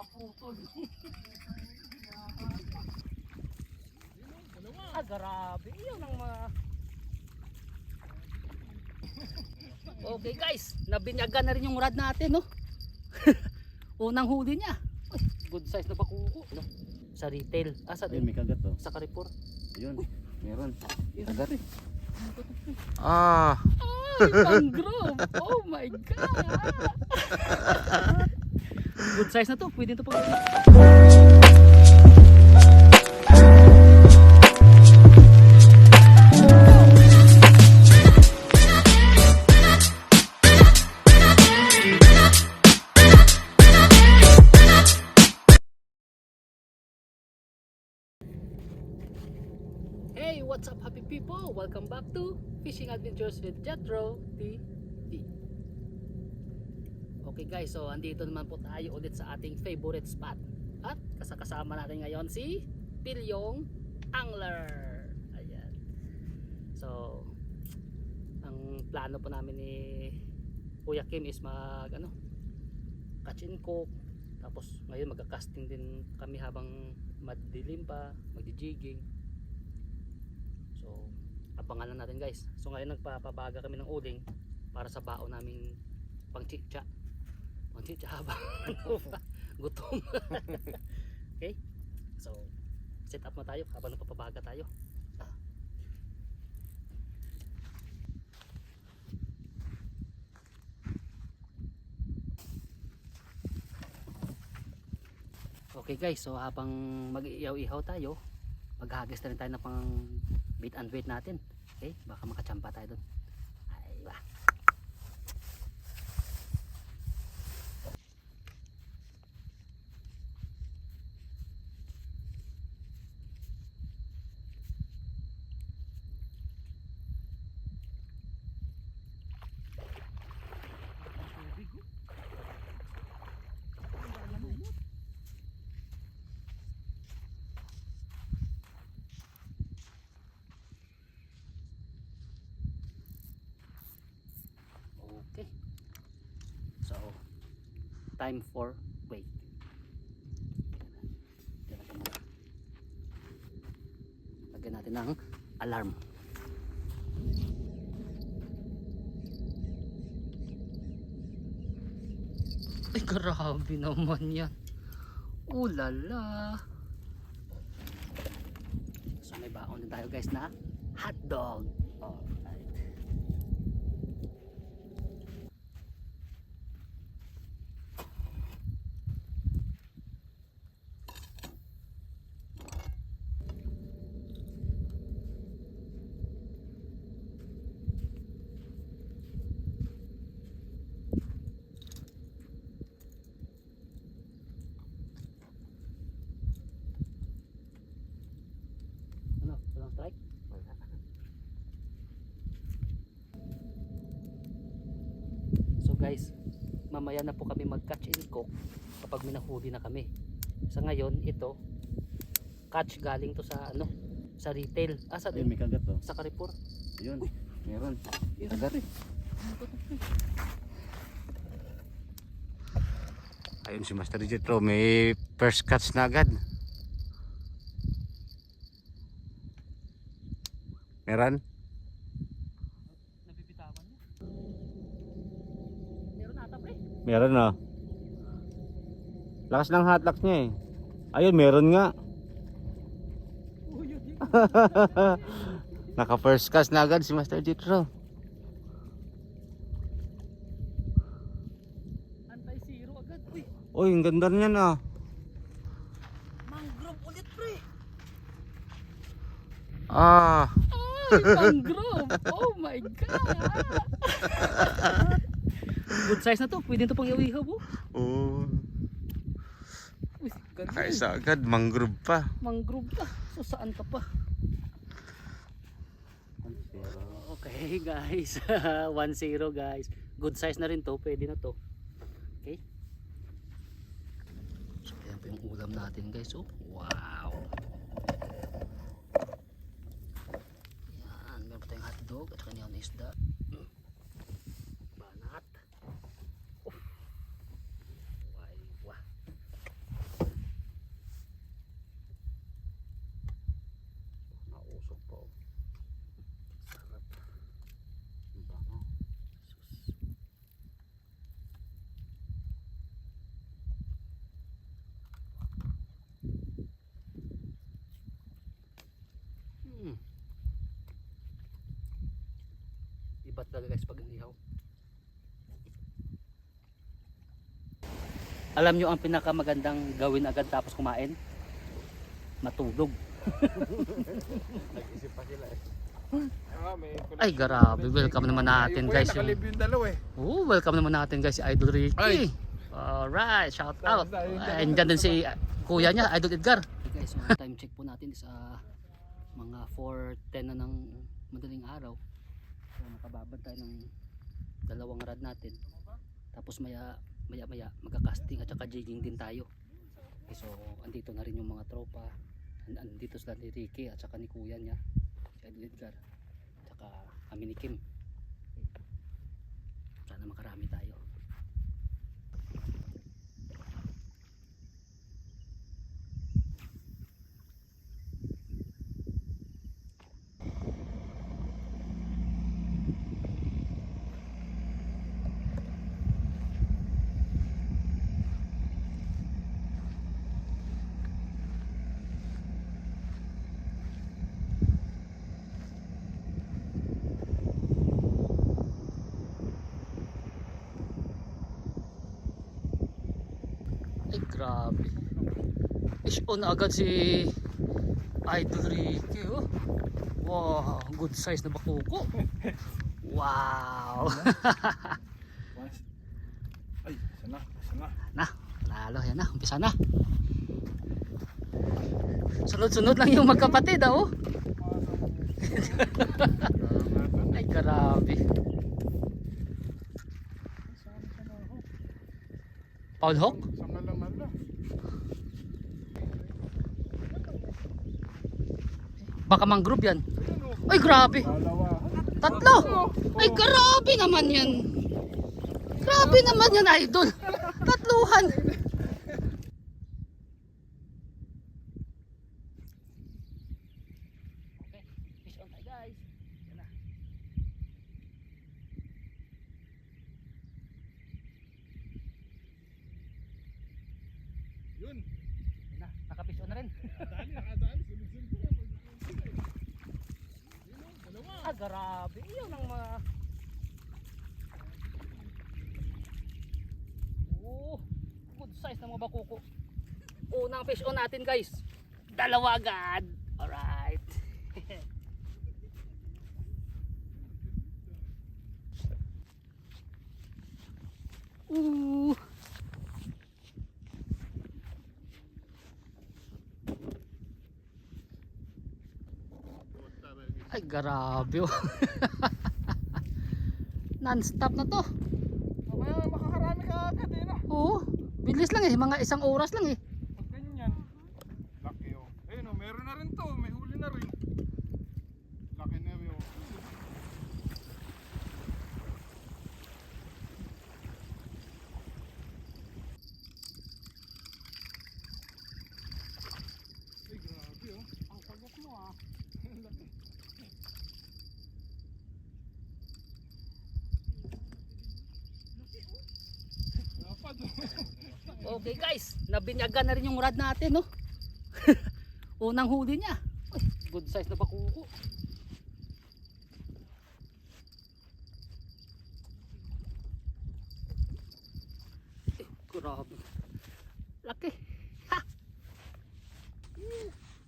Maputol. ah, grabe. Yun ang mga... Okay guys, nabinyagan na rin yung rod natin, no? Unang huli niya. Uy, good size na bakuko, no? Sa retail. Ah, sa, Ayun, may kagat oh. sa Carrefour. Yun, meron. Kagat. pre. Ah, Ay, mangrove! Oh my God! Good size na to. Pwede to pag so andito naman po tayo ulit sa ating favorite spot. At kasakasama natin ngayon si Pilyong Angler. Ayan. So, ang plano po namin ni Kuya Kim is mag ano, catch and cook. Tapos ngayon magka-casting din kami habang madilim pa, magdi-jigging. So, abangan lang natin guys. So ngayon nagpapabaga kami ng uling para sa baon naming pang chicha. Pa, gutom. okay? So, set up na tayo habang nagpapabaga tayo. Okay guys, so habang mag-iyaw-ihaw tayo, maghagis na rin tayo ng pang bait and wait natin. Okay, baka makachamba tayo doon. Ay, ba. Okay. So, time for wait. Lagyan natin ng- alarm. Ay, grabe naman yan. Ulala. So, may baon din tayo guys na hotdog. Alright. Ano? Walang strike? So guys, mamaya na po kami mag-catch and cook kapag may nahuli na kami. Sa ngayon, ito, catch galing to sa ano, sa retail. Ah, sa, ayun, may kagat oh. sa Carrefour. Yun, meron. Yun, to, pre? Ayun si Master Jetro, may first catch na agad. Meron? Nabibitawan niya. Meron ata, pre. Meron na. Lakas ng hotlock niya eh. Ayun, meron nga. Naka first catch na agad si Master Jetro. Anti-zero agad. Uy, Uy, ang ganda niyan ah. mangrove ulit, pre. Ah, Ay, mangrove! Oh my God! Good size na to. Pwede to pang iwihaw oh. oh. Uy, ganun. Kaisa agad, mangrove pa. Mangrove ka. So saan ka pa? Okay guys. 1-0 guys. Good size na rin to. Pwede na to. Okay. So ayan po yung ulam natin guys. Oh. Wow. Yan. Meron pa tayong hotdog at saka niyan isda. Iba talaga guys pag inihaw. Alam nyo ang pinakamagandang gawin agad tapos kumain? Matulog. Nag-isip pa sila eh. Ah, Ay grabe, welcome naman natin guys. Yung, yung dalawa eh. oh, welcome naman natin guys si Idol Ricky. Ay. Alright, shout out. And dyan din si kuya niya, Idol Edgar. Okay guys, so time check po natin is uh, mga 4.10 na ng madaling araw. So nakababad tayo ng dalawang rad natin. Tapos maya maya maya magka-casting at saka jigging din tayo. Okay, so andito na rin yung mga tropa. And, andito sila ni Ricky at saka ni kuya niya, si Edgar. At saka kami ni Kim. Sana makarami tayo. Ay grabe. Fish on agad si Idol Ricky oh. Wow, good size na bakuko. Wow. Ay, sana, sana. na, lalo yan na, umpisa na. Sunod-sunod lang yung magkapatid ah, oh. Ay grabe. Paul Hawk? Baka mangrove yan. Ay grabe. Tatlo! Ay, grabe naman yan! Grabe naman yan, idol! Tatluhan! Yun. Yan na, naka-fish on na rin. Dali, nakadali. Sunod-sunod ko yan. Dalawa. Ah, grabe. Iyon ang mga... Oh, good size ng mga bakuko. Unang fish on natin guys. Dalawa agad. Alright. Ooh. Grabe. oh. Non-stop na to. Mamaya makakarami ka agad eh na. Oo. Bilis lang eh. Mga isang oras lang eh. Pag ganyan. Laki o. Ayun o, meron na rin to. May huli na rin. Laki na rin o. Ay, grabe o. Ang sagot mo ah. Laki. Dapat o. Okay guys. Nabinyagan na rin yung rad natin no. Unang huli niya. Uy, good size na bakuko. Eh, grabe. Laki. Ha!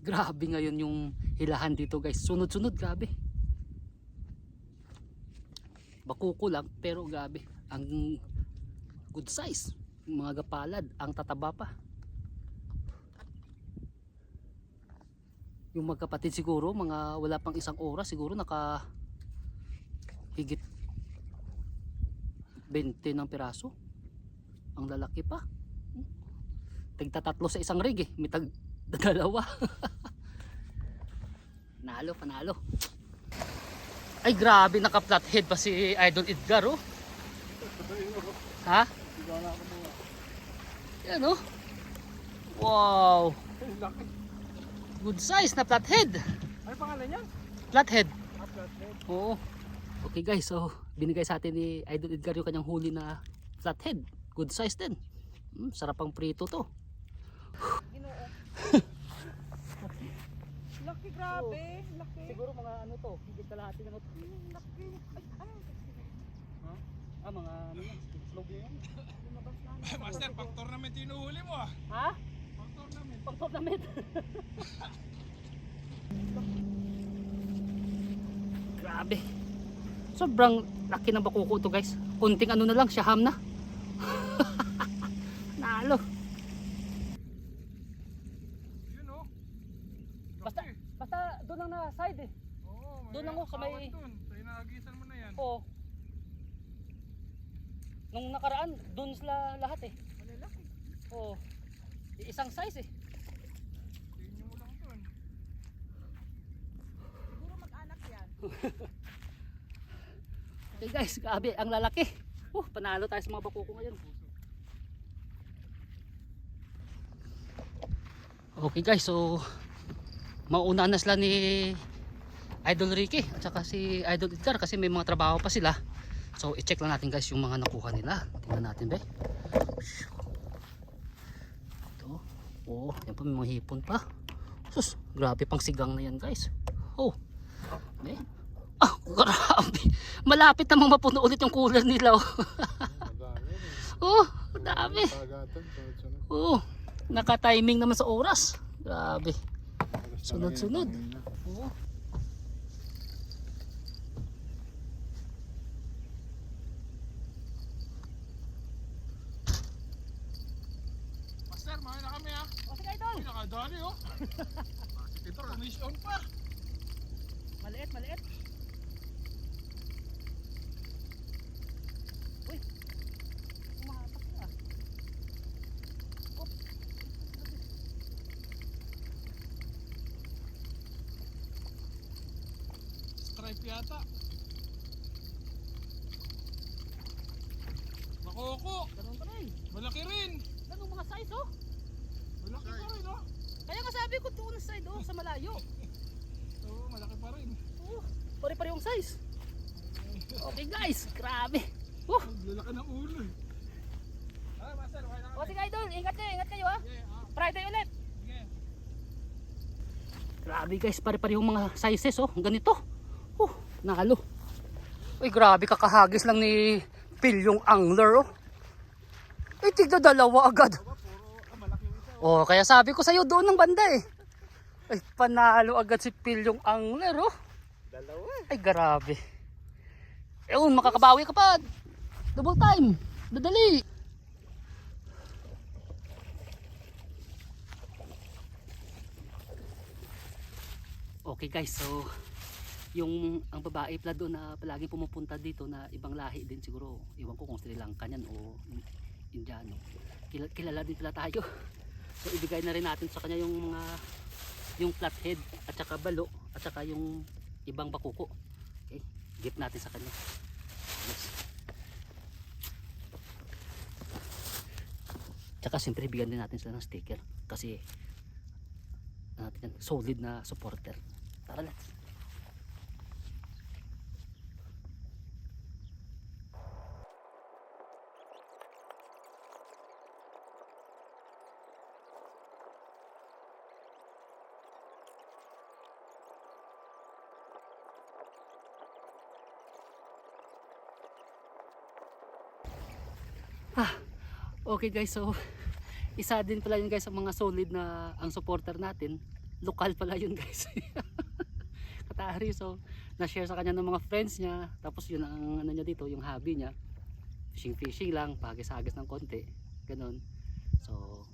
Grabe ngayon yung hilahan dito guys. Sunod-sunod grabe. Bakuko lang pero grabe. Ang good size. Mga gapalad. Ang tataba pa. Yung magkapatid siguro, mga wala pang isang oras siguro naka higit 20 ng piraso. Ang lalaki pa. Tigta tatlo sa isang rig eh. May tag dalawa. Nalo, panalo. Ay grabe, naka flathead pa si Idol Edgar oh. Ha? Ikaw na ako mga. Yan oh. Wow. Good size na flathead. Ano pangalan niya? Flathead. Ah, flathead. Oo. Okay guys, so binigay sa atin ni Idol Edgar yung kanyang huli na flathead. Good size din. Mm, sarap ang prito to. Laki laki, grabe. Laki. Siguro mga ano to, higit kalahati to. Hmm, Laki. Ay, ay. Ah, mga ano yan, slow yan. Lumabas na. Master, pang tournament inuhuli mo ah. Ha? Pang tournament. Pang tournament. Grabe. Sobrang laki ng bakuko to guys. Kunting ano na lang, siyaham na. Nalo. Yun oh. Basta, basta doon lang na side eh. Oo, doon lang ako sa may- awan Dun. Sa mo na yan. Oo. Nung nakaraan, doon sila lahat eh. Malalaki. Oo. Isang size eh. Tingin mo lang dun. Siguro mag-anak yan. Okay guys, grabe, ang lalaki. Uh, panalo tayo sa mga bakuko ngayon. Okay guys, so mauna na sila ni Idol Ricky at saka si Idol Edgar kasi may mga trabaho pa sila. So i-check lang natin guys yung mga nakuha nila. Tingnan natin be. Ito. Oh, yan pa may mga hipon pa. Sus, grabe pang sigang na yan guys. Oh. Be. Ah, grabe. Malapit namang mapuno ulit yung cooler nila. Oh, oh dami. Oo. Naka-timing naman sa oras. Grabe. Sunod-sunod. Oo. Master, mahal na kami ah. O sige idol. Uy, nakadali oh. Ito, commission pa. Maliit, maliit. Uy. Umahatak na. Stripe yata. Nakoko. Ganun pa rin. Malaki rin. Ganun mga size oh. Malaki pa rin oh. Kaya nga sabi ko doon sa side oh, sa malayo. Oo, malaki pa rin. Oo. Pare-pare yung size. Okay guys, grabe. Uh. Lalaki ng ulo eh. Ah, na O sige idol, ingat kayo, ingat kayo ha. Sige, ah, Friday ulit. Grabe guys, pare-pare yung mga sizes oh, ganito. Nalo. Uy, grabe kakahagis lang ni Phil yung angler oh. Eh, tigda dalawa agad. Oh, kaya sabi ko sa'yo doon ng banda eh. Ay, panalo agad si Phil yung angler oh. Dalawa. Ay, grabe. Ewan, makakabawi ka pa. Double time. Dadali. Okay guys, so yung ang babae pala doon na palagi pumupunta dito na ibang lahi din siguro. Iwan ko kung Sri Lanka yan o Indiano. Kilala, kilala din pala tayo. So ibigay na rin natin sa kanya yung mga yung flathead at saka balo at saka yung ibang bakuko. Okay, gift natin sa kanya. Yes. Tsaka siyempre bigyan din natin sila ng sticker kasi ano natin yan, solid na supporter. Tara let's. Okay guys, so isa din pala yun guys sa mga solid na ang supporter natin. Lokal pala yun guys. Katahari so na-share sa kanya ng mga friends niya. Tapos yun ang ano niya dito, yung hobby niya. Fishing fishing lang, pagis-agis ng konti. Ganon. So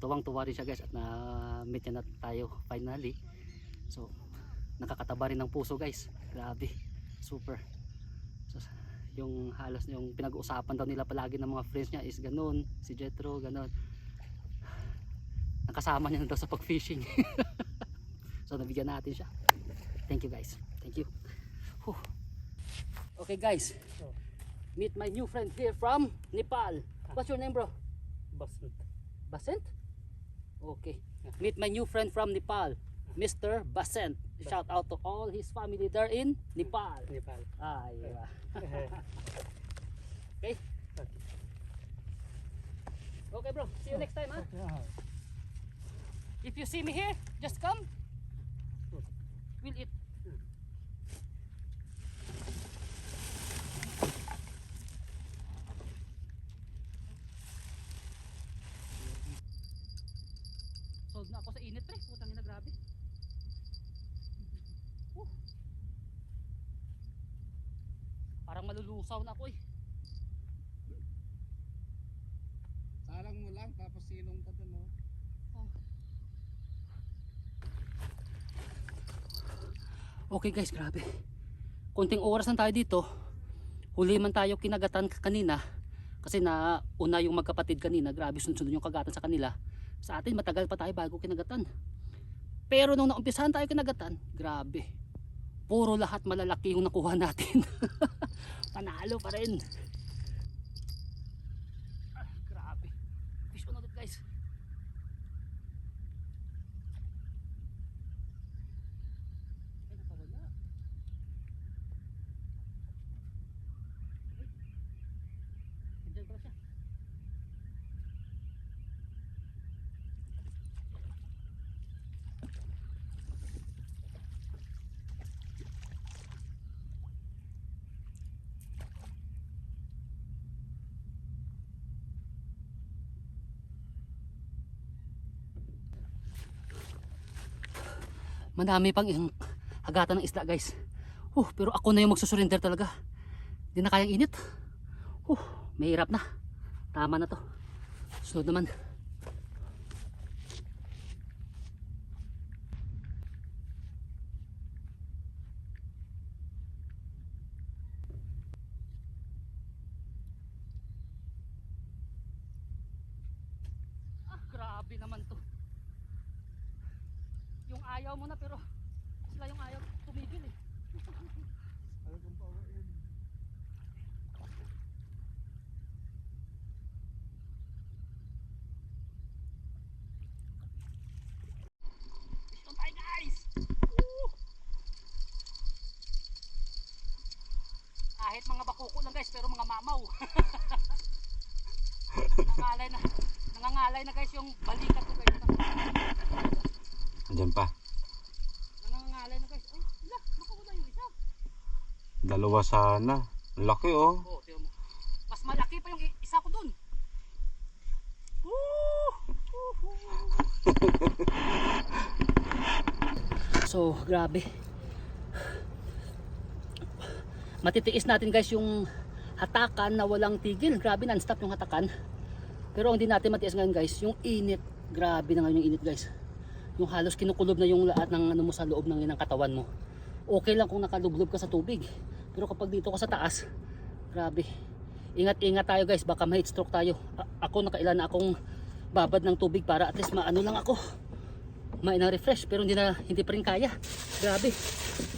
tuwang-tuwa rin siya guys at na-meet niya na tayo finally. So nakakataba rin ng puso guys. Grabe. Super. Yung halos yung pinag-uusapan daw nila palagi ng mga friends niya is ganun, si Jetro ganun. Nakasama niya na daw sa pag-fishing. so nabigyan natin siya. Thank you guys. Thank you. Whew. Okay guys. Meet my new friend here from Nepal. What's your name bro? Basant. Basant? Okay. Meet my new friend from Nepal. Mr. Basant. Shout out to all his family there in Nepal. Nepal. Ah, yeah. okay. Okay, bro. See you next time, huh? If you see me here, just come. will eat. Sold na ako sa init pre, putang ina grabe. Uh. Parang malulusaw na ako eh. Salang mo lang tapos silong ka dun oh. Okay guys, grabe. Konting oras lang tayo dito. Huli man tayo kinagatan kanina. Kasi na una yung magkapatid kanina. Grabe sunod-sunod yung kagatan sa kanila. Sa atin matagal pa tayo bago kinagatan. Pero nung naumpisahan tayo kinagatan, grabe. Puro lahat malalaki yung nakuha natin. Panalo pa rin. Ah, grabe. Fish on ulit guys. Ay, nakawala. Ay. Nandiyan pala siya. Madami pang yung hagatan ng isda guys. Uh, pero ako na yung magsusurrender talaga. Hindi na kayang init. Uh, may hirap na. Tama na to. Sunod naman. Ah, grabe naman to. Yung ayaw mo na pero sila yung ayaw tumigil eh. Ayaw kong pawain. Doon tayo guys! Woo! Kahit mga bakuko lang guys pero mga mamaw. nangangalay na. Nangangalay na guys yung balikat ko guys. Andyan pa. Nangangalay na guys. Ay, wala. Makawala yung isa. Dalawa sana. Laki oh. Oh. Mas malaki pa yung isa ko dun. Woo! so, grabe. Matitiis natin guys yung hatakan na walang tigil. Grabe non-stop yung hatakan. Pero ang hindi natin matiis ngayon guys, yung init. Grabe na ngayon yung init guys. Yung halos kinukulob na yung lahat ng ano mo sa loob ng, ng katawan mo. Okay lang kung nakalublob ka sa tubig. Pero kapag dito ka sa taas, grabe. Ingat-ingat tayo guys, baka ma stroke tayo. A- ako nakailan na akong babad ng tubig para at least maano lang ako. Mainang refresh pero hindi na hindi pa rin kaya. Grabe.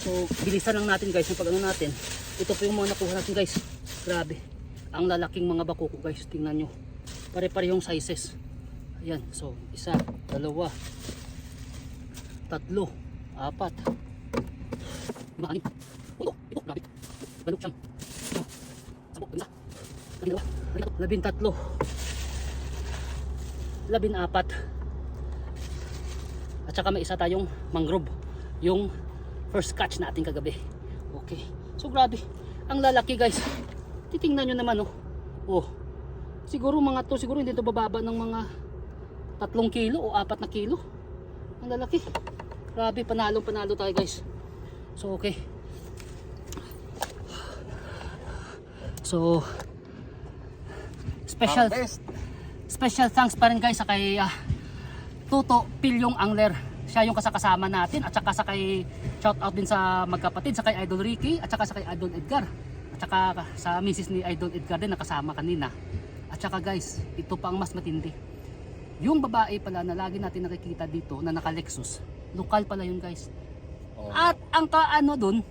So, bilisan lang natin guys yung pag ano natin. Ito po yung mga nakuha natin guys. Grabe. Ang lalaking mga bakuko guys, tingnan nyo. Pare-parehong sizes. Ayan, so isa, dalawa, tatlo, apat, lima, anim, ito, grabe. Balok siyang. Ito, sabok, isa, labing dalawa, labing tatlo, labing apat, at saka may isa tayong mangrove, yung first catch natin kagabi. Okay, so grabe, ang lalaki guys. Titingnan nyo naman oh. Oh, siguro mga to, siguro hindi to bababa ng mga tatlong kilo o apat na kilo. Ang lalaki. Grabe, panalo panalo tayo guys. So okay. So special special thanks pa rin guys sa kay ah, Tuto Pilyong Angler. Siya yung kasakasama natin at saka sa kay shout out din sa magkapatid sa kay Idol Ricky at saka sa kay Idol Edgar. At saka sa misis ni Idol Edgar din nakasama kanina. At saka guys, ito pa ang mas matindi. Yung babae pala na lagi natin nakikita dito na naka Lexus, lokal pala yun guys. At ang kaano dun,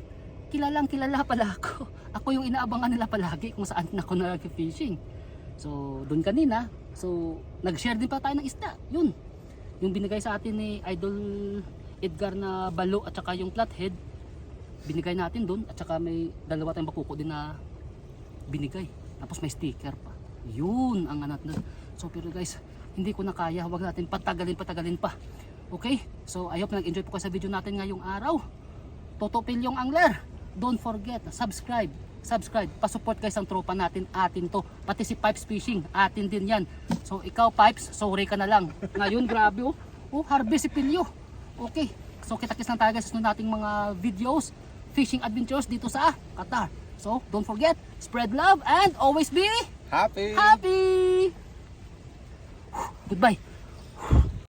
kilalang kilala pala ako. Ako yung inaabangan nila palagi kung saan ako nag-fishing. So, dun kanina, so nag-share din pa tayo ng isda. Yun. Yung binigay sa atin ni Idol Edgar na balo at saka yung flathead, binigay natin dun at saka may dalawa tayong bakuko din na binigay. Tapos may sticker pa. Yun ang anat na. So pero guys, hindi ko na kaya. Huwag natin patagalin, patagalin pa. Okay? So I hope nag-enjoy po kayo sa video natin ngayong araw. Toto Pilyong Angler. Don't forget, subscribe. Subscribe. Pasupport guys ang tropa natin. Atin to. Pati si Pipes Fishing. Atin din yan. So ikaw Pipes, sorry ka na lang. Ngayon grabe oh. Oh, harvest si Pilyo. Okay. So kita-kits lang tayo guys sa nating mga videos. Fishing adventures dito sa Qatar. So don't forget, spread love and always be Happy! happy. Goodbye.